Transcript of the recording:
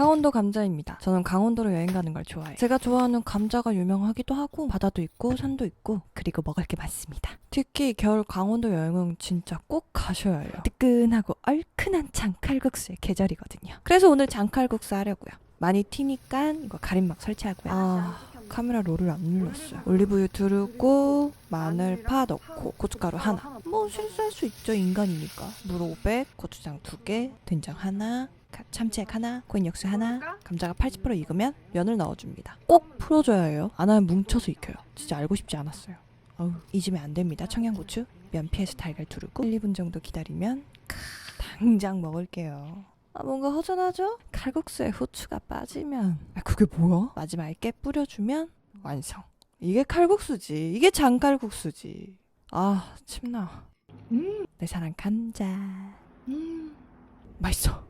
강원도 감자입니다. 저는 강원도로 여행 가는 걸 좋아해요. 제가 좋아하는 감자가 유명하기도 하고 바다도 있고 산도 있고 그리고 먹을 게 많습니다. 특히 겨울 강원도 여행은 진짜 꼭 가셔야 해요. 뜨끈하고 얼큰한 장칼국수의 계절이거든요. 그래서 오늘 장칼국수 하려고요. 많이 튀니까 이거 가림막 설치하고요. 아, 카메라 롤을 안 눌렀어요. 올리브유 두르고 마늘 파 넣고 고춧가루 하나. 뭐 실수할 수 있죠 인간이니까. 물 500, 고추장 2개, 된장 하나, 가- 참치액 하나, 코인 육수 하나. 감자가 80% 익으면 면을 넣어줍니다. 꼭 풀어줘야 해요. 안 하면 뭉쳐서 익혀요. 진짜 알고 싶지 않았어요. 어우, 잊으면 안 됩니다. 청양고추, 면 피해서 달걀 두르고 1, 2분 정도 기다리면 크, 당장 먹을게요. 아, 뭔가 허전하죠? 칼국수에 후추가 빠지면 아, 그게 뭐야? 마지막에 깨 뿌려주면 완성. 이게 칼국수지. 이게 장칼국수지. 아, 침나. 내 사랑 감자. 음, 맛있어.